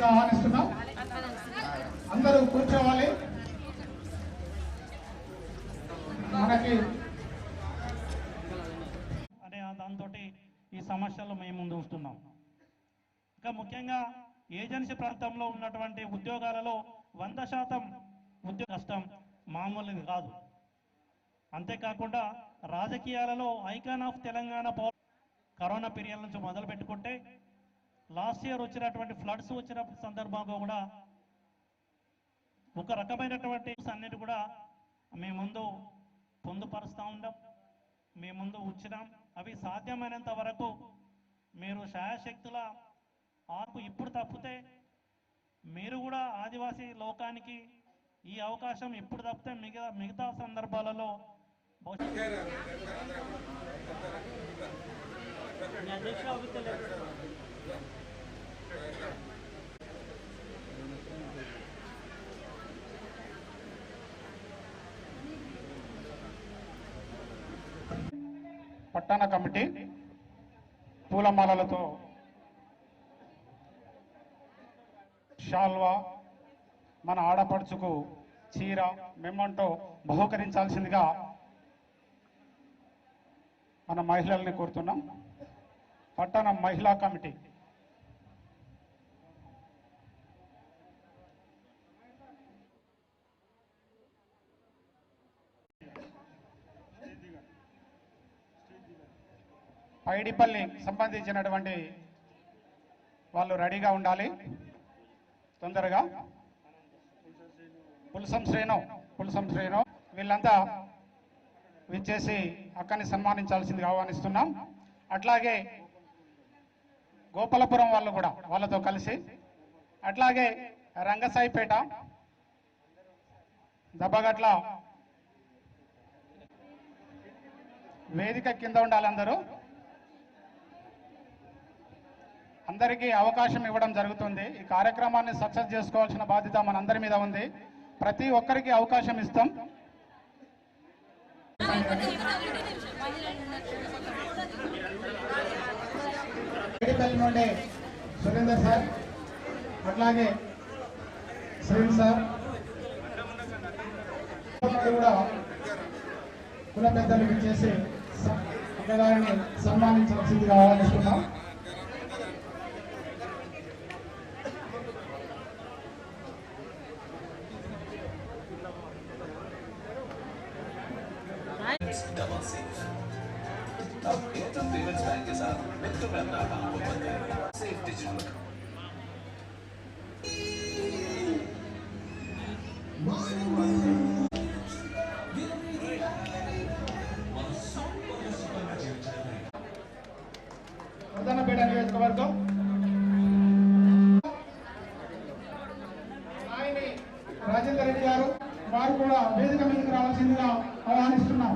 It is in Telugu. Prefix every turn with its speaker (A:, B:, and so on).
A: రావాల్సిందిగా ఆహ్వానిస్తున్నాం. అందరూ కూర్చోవాలి. మనకి
B: అనే దాంతో ఈ సమస్యలు మేము ముందు ఉంటున్నాం ఇంకా ముఖ్యంగా ఏజెన్సీ ప్రాంతంలో ఉన్నటువంటి ఉద్యోగాలలో వంద శాతం ఉద్యోగ కష్టం మామూలుగా కాదు. అంతేకాకుండా రాజకీయాలలో ఐకాన్ ఆఫ్ తెలంగాణ పౌ కరోనా పీరియడ్ నుంచి మొదలు పెట్టుకుంటే లాస్ట్ ఇయర్ వచ్చినటువంటి ఫ్లడ్స్ వచ్చిన సందర్భంగా కూడా ఒక రకమైనటువంటి అన్నిటి కూడా మీ ముందు పొందుపరుస్తూ ఉండం. మీ ముందు ఉంచినాం. అవి సాధ్యమైనంత వరకు మీరు శాయశక్తుల ఆకు ఇప్పుడు తప్పితే మీరు కూడా ఆదివాసీ లోకానికి ఈ అవకాశం ఇప్పుడు తప్పితే మిగతా మిగతా సందర్భాలలో భవిష్యత్
A: పట్టణ కమిటీ పూలమాలలతో షాల్వా మన ఆడపడుచుకు చీర మెమ్మంటో బహుకరించాల్సిందిగా మన మహిళల్ని కోరుతున్నాం. పట్టణ మహిళా కమిటీ పైడిపల్లి సంబంధించినటువంటి వాళ్ళు రెడీగా ఉండాలి. తొందరగా. పులసం శ్రేణు పులసం శ్రేణు వీళ్ళంతా విచ్చేసి అక్కని సన్మానించాల్సింది ఆహ్వానిస్తున్నాం. అట్లాగే గోపాలపురం వాళ్ళు కూడా వాళ్ళతో కలిసి అట్లాగే రంగసాయిపేట దబ్బగట్ల వేదిక కింద ఉండాలి అందరూ అందరికీ అవకాశం ఇవ్వడం జరుగుతుంది. ఈ కార్యక్రమాన్ని సక్సెస్ చేసుకోవాల్సిన బాధ్యత మనందరి మీద ఉంది. ప్రతి ఒక్కరికి అవకాశం ఇస్తాం. నుండి సురేందర్ సార్ అట్లాగే శ్రీన్ సార్. కూడా కుల పెద్దలు చేసి అక్కగారిని కావాలనుకున్నాం ఆహ్వానిస్తున్నాం
C: डबल सेफ अब एयरटेल पेमेंट्स बैंक के साथ मित्र में अपना अकाउंट ओपन करें सेफ डिजिटल
A: వర్ధనపేట నియోజకవర్గం నాయని రాజేందర్ రెడ్డి గారు వారు కూడా వేదిక మీదకి రావాల్సిందిగా ఆహ్వానిస్తున్నాం